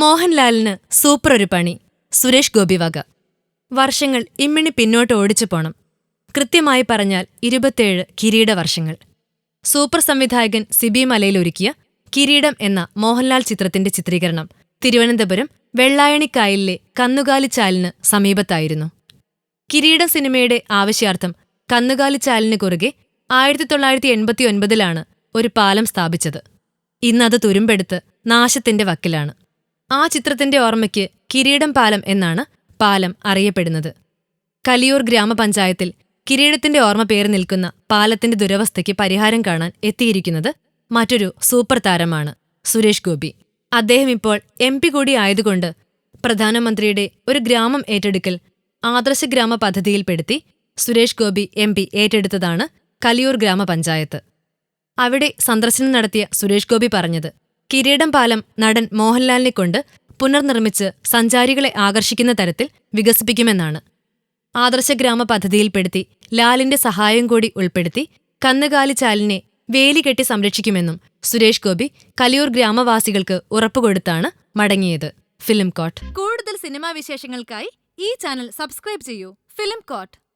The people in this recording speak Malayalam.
മോഹൻലാലിന് സൂപ്പർ ഒരു പണി. സുരേഷ് ഗോപി വക. വർഷങ്ങൾ ഇമ്മിണി പിന്നോട്ട് ഓടിച്ചു പോണം. കൃത്യമായി പറഞ്ഞാൽ ഇരുപത്തേഴ് കിരീട വർഷങ്ങൾ. സൂപ്പർ സംവിധായകൻ സിബി മലയിൽ ഒരുക്കിയ കിരീടം എന്ന മോഹൻലാൽ ചിത്രത്തിന്റെ ചിത്രീകരണം തിരുവനന്തപുരം വെള്ളായണിക്കായലിലെ കന്നുകാലിച്ചാലിന് സമീപത്തായിരുന്നു. കിരീട സിനിമയുടെ ആവശ്യാർത്ഥം കന്നുകാലിച്ചാലിന് കുറുകെ ആയിരത്തി തൊള്ളായിരത്തി എൺപത്തി ഒൻപതിലാണ് ഒരു പാലം സ്ഥാപിച്ചത്. ഇന്നത് തുരുമ്പെടുത്ത് നാശത്തിന്റെ വക്കിലാണ്. ആ ചിത്രത്തിന്റെ ഓർമ്മയ്ക്ക് കിരീടം പാലം എന്നാണ് പാലം അറിയപ്പെടുന്നത്. കലിയൂർ ഗ്രാമപഞ്ചായത്തിൽ കിരീടത്തിന്റെ ഓർമ്മ പേര് നിൽക്കുന്ന പാലത്തിന്റെ ദുരവസ്ഥയ്ക്ക് പരിഹാരം കാണാൻ എത്തിയിരിക്കുന്നത് മറ്റൊരു സൂപ്പർ താരമാണ് സുരേഷ് ഗോപി. അദ്ദേഹം ഇപ്പോൾ എം പി കൂടി ആയതുകൊണ്ട് പ്രധാനമന്ത്രിയുടെ ഒരു ഗ്രാമം ഏറ്റെടുക്കൽ ആദർശ ഗ്രാമ പദ്ധതിയിൽപ്പെടുത്തി സുരേഷ് ഗോപി എം പി ഏറ്റെടുത്തതാണ് കലിയൂർ ഗ്രാമപഞ്ചായത്ത്. അവിടെ സന്ദർശനം നടത്തിയ സുരേഷ് ഗോപി പറഞ്ഞത് കിരീടം പാലം നടൻ മോഹൻലാലിനെ കൊണ്ട് പുനർനിർമ്മിച്ച് സഞ്ചാരികളെ ആകർഷിക്കുന്ന തരത്തിൽ വികസിപ്പിക്കുമെന്നാണ്. ആദർശ ഗ്രാമ പദ്ധതിയിൽപ്പെടുത്തി ലാലിന്റെ സഹായം കൂടി ഉൾപ്പെടുത്തി കന്നുകാലിച്ചാലിനെ വേലി കെട്ടി സംരക്ഷിക്കുമെന്നും സുരേഷ് ഗോപി കലിയൂർ ഗ്രാമവാസികൾക്ക് ഉറപ്പുകൊടുത്താണ് മടങ്ങിയത്. Film Court. കൂടുതൽ സിനിമാ വിശേഷങ്ങൾക്കായി ഈ ചാനൽ സബ്സ്ക്രൈബ് ചെയ്യൂ. Film coat.